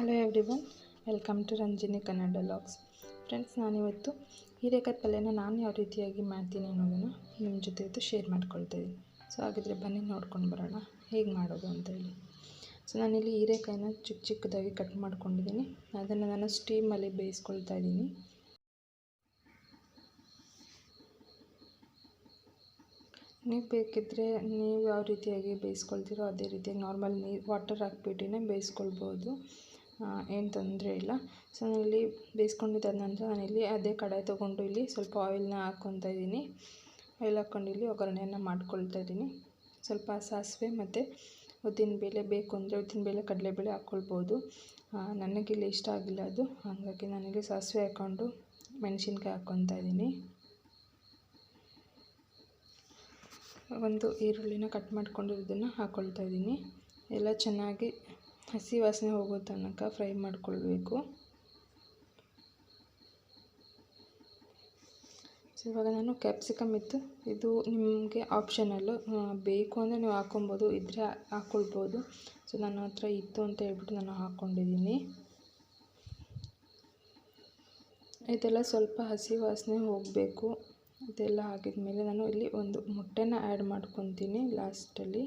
Hello everyone welcome to Ranjini Kannada vlogs friends ನಾನಿವತ್ತು ಹೀರೆಕಾಯಿ ಪಲ್ಯನ ನಾನು ಯಾವ ರೀತಿಯಾಗಿ ಮಾಡ್ತೀನಿ ಅನ್ನೋದನ್ನು ನಿಮ್ಮ ಜೊತೆ ಇವತ್ತು ಶೇರ್ ಮಾಡ್ಕೊಳ್ತಾ ಇದ್ದೀನಿ ಸೊ ಹಾಗಿದ್ರೆ ಬನ್ನಿ, ನೋಡ್ಕೊಂಡು ಬರೋಣ. ಹೇಗೆ ಮಾಡೋದು ಅಂತ ಹೇಳಿ. ಸೊ ನಾನಿಲ್ಲಿ ಹೀರೆಕಾಯಿನ ಚಿಕ್ಕ ಚಿಕ್ಕದಾಗಿ ಕಟ್ ಮಾಡ್ಕೊಂಡಿದ್ದೀನಿ ಅದನ್ನು ನಾನು ಸ್ಟೀಮಲ್ಲಿ ಬೇಯಿಸ್ಕೊಳ್ತಾ ಇದ್ದೀನಿ ನೀವು ಬೇಕಿದ್ದರೆ ನೀವು ಯಾವ ರೀತಿಯಾಗಿ ಬೇಯಿಸ್ಕೊಳ್ತೀರೋ ಅದೇ ರೀತಿಯಾಗಿ ನಾರ್ಮಲ್ ನೀರು ವಾಟರ್ ಹಾಕ್ಬಿಟ್ಟಿನೇ ಬೇಯಿಸ್ಕೊಳ್ಬೋದು. ಏನು ತೊಂದರೆ ಇಲ್ಲ. ಸೊ ನಾನಿಲ್ಲಿ ಬೇಯಿಸ್ಕೊಂಡಿದ್ದಾದ ನಂತರ ನಾನಿಲ್ಲಿ ಅದೇ ಕಡಾಯಿ ತೊಗೊಂಡು ಇಲ್ಲಿ ಸ್ವಲ್ಪ ಆಯಿಲ್ನ ಹಾಕ್ಕೊತಾ ಇದ್ದೀನಿ. ಆಯಿಲ್ ಹಾಕ್ಕೊಂಡು ಇಲ್ಲಿ ಒಗ್ಗರಣೆಯನ್ನು ಮಾಡ್ಕೊಳ್ತಾ ಇದ್ದೀನಿ. ಸ್ವಲ್ಪ ಸಾಸಿವೆ ಮತ್ತು ಉದ್ದಿನಬೇಳೆ ಬೇಕು ಅಂದರೆ ಉದ್ದಿನಬೇಳೆ ಕಡಲೆಬೇಳೆ ಹಾಕ್ಕೊಳ್ಬೋದು. ನನಗಿಲ್ಲಿ ಇಷ್ಟ ಆಗಿಲ್ಲ ಅದು. ಹಾಗಾಗಿ ನನಗೆ ಸಾಸಿವೆ ಹಾಕ್ಕೊಂಡು ಮೆಣಸಿನ್ಕಾಯಿ ಹಾಕ್ಕೊತಾ ಇದ್ದೀನಿ. ಒಂದು ಈರುಳ್ಳಿನ ಕಟ್ ಮಾಡ್ಕೊಂಡಿರೋದನ್ನು ಹಾಕ್ಕೊಳ್ತಾ ಇದ್ದೀನಿ. ಎಲ್ಲ ಚೆನ್ನಾಗಿ ಹಸಿ ವಾಸನೆ ಹೋಗೋ ತನಕ ಫ್ರೈ ಮಾಡಿಕೊಳ್ಬೇಕು. ಸೊ ಇವಾಗ ನಾನು ಕ್ಯಾಪ್ಸಿಕಮ್ ಇತ್ತು. ಇದು ನಿಮಗೆ ಆಪ್ಷನಲ್ಲು ಬೇಕು ಅಂದರೆ ನೀವು ಹಾಕ್ಕೊಬೋದು ಇದ್ದರೆ ಹಾಕ್ಕೊಳ್ಬೋದು ಸೊ ನನ್ನ ಹತ್ರ ಇತ್ತು ಅಂತ ಹೇಳ್ಬಿಟ್ಟು ನಾನು ಹಾಕ್ಕೊಂಡಿದ್ದೀನಿ ಇದೆಲ್ಲ ಸ್ವಲ್ಪ ಹಸಿ ವಾಸನೆ ಹೋಗಬೇಕು. ಇದೆಲ್ಲ ಆಗಿದ್ಮೇಲೆ ನಾನು ಇಲ್ಲಿ ಒಂದು ಮೊಟ್ಟೆನ ಆ್ಯಡ್ ಮಾಡ್ಕೊತೀನಿ ಲಾಸ್ಟಲ್ಲಿ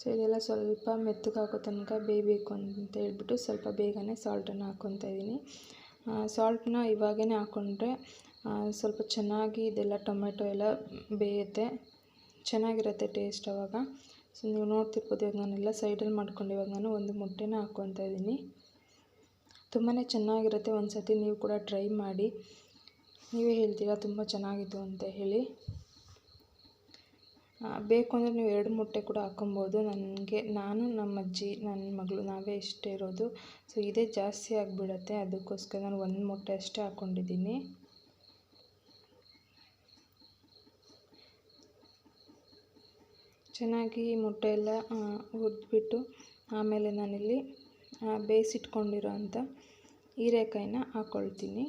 ಸೊ ಇದೆಲ್ಲ ಸ್ವಲ್ಪ ಮೆತ್ತಗಾಗೋ ತನಕ ಬೇಯಬೇಕು ಅಂತ ಹೇಳ್ಬಿಟ್ಟು ಸ್ವಲ್ಪ ಬೇಗನೆ ಸಾಲ್ಟನ್ನು ಹಾಕ್ಕೊತಾ ಇದ್ದೀನಿ. ಸಾಲ್ಟನ್ನ ಇವಾಗೇ ಹಾಕ್ಕೊಂಡ್ರೆ ಸ್ವಲ್ಪ ಚೆನ್ನಾಗಿ ಇದೆಲ್ಲ ಟೊಮೆಟೊ ಎಲ್ಲ ಬೇಯುತ್ತೆ. ಚೆನ್ನಾಗಿರುತ್ತೆ ಟೇಸ್ಟ್ ಅವಾಗ. ಸೊ, ನೀವು ನೋಡ್ತಿರ್ಬೋದು ಇವಾಗ ನಾನೆಲ್ಲ ಸೈಡಲ್ಲಿ ಮಾಡ್ಕೊಂಡು ಇವಾಗ ನಾನು ಒಂದು ಮೊಟ್ಟೆನ ಹಾಕ್ಕೊತಾ ಇದ್ದೀನಿ. ತುಂಬಾ ಚೆನ್ನಾಗಿರುತ್ತೆ. ಒಂದು ಸತಿ ನೀವು ಕೂಡ ಟ್ರೈ ಮಾಡಿ. ನೀವೇ ಹೇಳ್ತೀರಾ, ತುಂಬ ಚೆನ್ನಾಗಿತ್ತು ಅಂತ ಹೇಳಿ. ಬೇಕು ಅಂದರೆ ನೀವು ಎರಡು ಮೊಟ್ಟೆ ಕೂಡ ಹಾಕ್ಕೊಂಬೋದು. ನನಗೆ, ನಾನು ನಮ್ಮ ಅಜ್ಜಿ ನನ್ನ ಮಗಳು, ನಾವೇ ಇಷ್ಟೇ ಇರೋದು. ಸೊ ಇದೇ ಜಾಸ್ತಿ ಆಗಿಬಿಡತ್ತೆ. ಅದಕ್ಕೋಸ್ಕರ ನಾನು ಒಂದು ಮೊಟ್ಟೆ ಅಷ್ಟೇ ಹಾಕ್ಕೊಂಡಿದ್ದೀನಿ ಚೆನ್ನಾಗಿ ಮೊಟ್ಟೆ ಎಲ್ಲ ಹುರಿದ್ಬಿಟ್ಟು ಆಮೇಲೆ ನಾನಿಲ್ಲಿ ಬೇಯಿಸಿಟ್ಕೊಂಡಿರೋ ಅಂಥ ಹೀರೆಕಾಯಿನ ಹಾಕ್ಕೊಳ್ತೀನಿ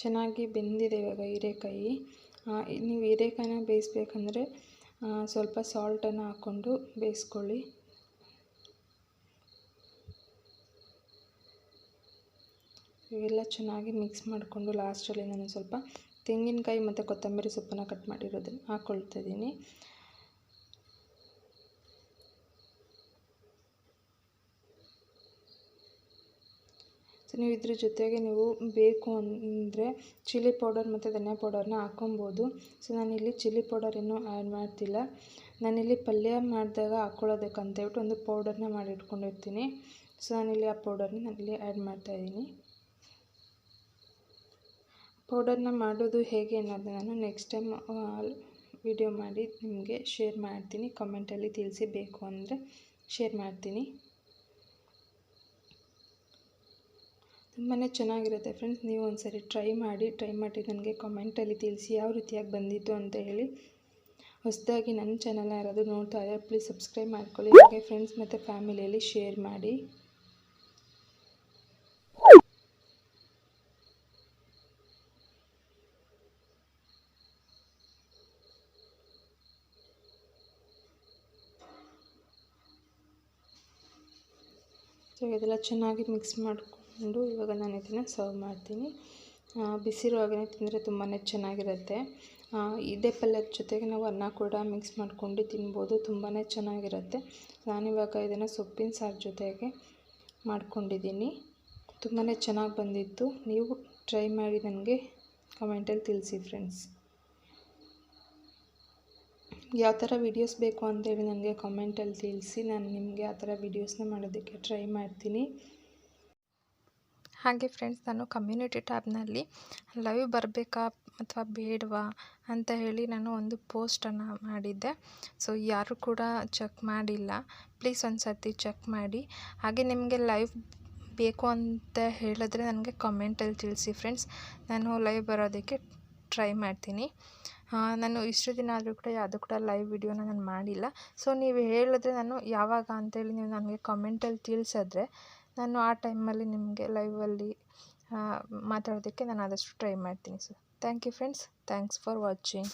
ಚೆನ್ನಾಗಿ ಬೆಂದಿದೆ ಇವಾಗ ಹೀರೆಕಾಯಿ. ನೀವು ಹೀರೆಕಾಯಿನ ಬೇಯಿಸ್ಬೇಕಂದ್ರೆ ಸ್ವಲ್ಪ ಸಾಲ್ಟನ್ನು ಹಾಕ್ಕೊಂಡು ಬೇಯಿಸ್ಕೊಳ್ಳಿ. ಇವೆಲ್ಲ ಚೆನ್ನಾಗಿ ಮಿಕ್ಸ್ ಮಾಡಿಕೊಂಡು ಲಾಸ್ಟಲ್ಲಿ ನಾನು ಸ್ವಲ್ಪ ತೆಂಗಿನಕಾಯಿ ಮತ್ತು ಕೊತ್ತಂಬರಿ ಸೊಪ್ಪನ್ನು ಕಟ್ ಮಾಡಿರೋದನ್ನು ಹಾಕ್ಕೊಳ್ತಾ ಸೊ ನೀವು ಇದ್ರ ಜೊತೆಗೆ ನೀವು ಬೇಕು ಅಂದರೆ ಚಿಲ್ಲಿ ಪೌಡರ್ ಮತ್ತು ಧನಿಯಾ ಪೌಡರ್ನ ಹಾಕ್ಕೊಬೋದು ಸೊ, ನಾನಿಲ್ಲಿ ಚಿಲ್ಲಿ ಪೌಡರ್ ಇನ್ನೂ ಆ್ಯಡ್ ಮಾಡ್ತಿಲ್ಲ. ನಾನಿಲ್ಲಿ ಪಲ್ಯ ಮಾಡಿದಾಗ ಹಾಕ್ಕೊಳ್ಳೋದಕ್ಕಂತ ಹೇಳ್ಬಿಟ್ಟು ಒಂದು ಪೌಡರ್ನ ಮಾಡಿ ಇಟ್ಕೊಂಡಿರ್ತೀನಿ ಸೊ, ನಾನಿಲ್ಲಿ ಆ ಪೌಡರ್ನ ನಾನಿಲ್ಲಿ ಆ್ಯಡ್ ಮಾಡ್ತಾಯಿದ್ದೀನಿ ಪೌಡರ್ನ ಮಾಡೋದು ಹೇಗೆ ಅನ್ನೋದನ್ನ ನಾನು ನೆಕ್ಸ್ಟ್ ಟೈಮ್ ವಿಡಿಯೋ ಮಾಡಿ ನಿಮಗೆ ಶೇರ್ ಮಾಡ್ತೀನಿ. ಕಮೆಂಟಲ್ಲಿ ತಿಳಿಸಿ ಬೇಕು ಅಂದರೆ ಶೇರ್ ಮಾಡ್ತೀನಿ. ತುಂಬಾ ಚೆನ್ನಾಗಿರುತ್ತೆ ಫ್ರೆಂಡ್ಸ್. ನೀವು ಒಂದು ಸರಿ ಟ್ರೈ ಮಾಡಿ ಟ್ರೈ ಮಾಡಿ ನನಗೆ ಕಮೆಂಟಲ್ಲಿ ತಿಳಿಸಿ ಯಾವ ರೀತಿಯಾಗಿ ಬಂದಿತ್ತು ಅಂತ ಹೇಳಿ. ಹೊಸದಾಗಿ ನನ್ನ ಚಾನಲ್ ಯಾರಾದರೂ ನೋಡ್ತಾ ಇದ್ದಾರೆ ಪ್ಲೀಸ್ ಸಬ್ಸ್ಕ್ರೈಬ್ ಮಾಡ್ಕೊಳ್ಳಿ. ಹಾಗೆ ಫ್ರೆಂಡ್ಸ್ ಮತ್ತು ಫ್ಯಾಮಿಲಿಯಲ್ಲಿ ಶೇರ್ ಮಾಡಿ. ಸೊ ಇದೆಲ್ಲ ಚೆನ್ನಾಗಿ ಮಿಕ್ಸ್ ಮಾಡಿಕೊಂಡು ಇವಾಗ ನಾನು ಇದನ್ನು ಸರ್ವ್ ಮಾಡ್ತೀನಿ. ಬಿಸಿರುವಾಗನೇ ತಿಂದರೆ ತುಂಬಾ ಚೆನ್ನಾಗಿರುತ್ತೆ. ಇದೇ ಪಲ್ಯದ ಜೊತೆಗೆ ನಾವು ಅನ್ನ ಕೂಡ ಮಿಕ್ಸ್ ಮಾಡ್ಕೊಂಡು ತಿನ್ಬೋದು ತುಂಬಾ ಚೆನ್ನಾಗಿರುತ್ತೆ. ನಾನಿವಾಗ ಇದನ್ನು ಸೊಪ್ಪಿನ ಸಾರು ಜೊತೆಗೆ ಮಾಡ್ಕೊಂಡಿದ್ದೀನಿ. ತುಂಬಾ ಚೆನ್ನಾಗಿ ಬಂದಿತ್ತು. ನೀವು ಟ್ರೈ ಮಾಡಿ ನನಗೆ ಕಮೆಂಟಲ್ಲಿ ತಿಳಿಸಿ ಫ್ರೆಂಡ್ಸ್ ಯಾವ ಥರ ವೀಡಿಯೋಸ್ ಬೇಕು ಅಂತೇಳಿ ನನಗೆ ಕಮೆಂಟಲ್ಲಿ ತಿಳಿಸಿ. ನಾನು ನಿಮಗೆ ಆ ಥರ ವೀಡಿಯೋಸ್ನ ಮಾಡೋದಕ್ಕೆ ಟ್ರೈ ಮಾಡ್ತೀನಿ. ಹಾಗೆ ಫ್ರೆಂಡ್ಸ್ ನಾನು ಕಮ್ಯುನಿಟಿ ಟ್ಯಾಬ್ನಲ್ಲಿ ಲೈವ್ ಬರಬೇಕಾ ಅಥವಾ ಬೇಡವಾ ಅಂತ ಹೇಳಿ ನಾನು ಒಂದು ಪೋಸ್ಟನ್ನು ಮಾಡಿದ್ದೆ. ಸೊ ಯಾರು ಕೂಡ ಚೆಕ್ ಮಾಡಿಲ್ಲ. ಪ್ಲೀಸ್ ಒಂದು ಸರ್ತಿ ಚೆಕ್ ಮಾಡಿ. ಹಾಗೆ ನಿಮಗೆ ಲೈವ್ ಬೇಕು ಅಂತ ಹೇಳಿದ್ರೆ ನನಗೆ ಕಮೆಂಟಲ್ಲಿ ತಿಳಿಸಿ ಫ್ರೆಂಡ್ಸ್ ನಾನು ಲೈವ್ ಬರೋದಕ್ಕೆ ಟ್ರೈ ಮಾಡ್ತೀನಿ. ನಾನು ಇಷ್ಟು ದಿನ ಆದರೂ ಕೂಡ ಯಾವುದು ಕೂಡ ಲೈವ್ ವಿಡಿಯೋನ ನಾನು ಮಾಡಿಲ್ಲ. ಸೊ ನೀವು ಹೇಳಿದ್ರೆ ನಾನು ಯಾವಾಗ ಅಂತೇಳಿ ನೀವು ನನಗೆ ಕಮೆಂಟಲ್ಲಿ ತಿಳಿಸಿದ್ರೆ ನಾನು ಆ ಟೈಮಲ್ಲಿ ನಿಮಗೆ ಲೈವಲ್ಲಿ ಮಾತಾಡೋದಕ್ಕೆ ನಾನು ಆದಷ್ಟು ಟ್ರೈ ಮಾಡ್ತೀನಿ sir. Thank you friends. Thanks for watching.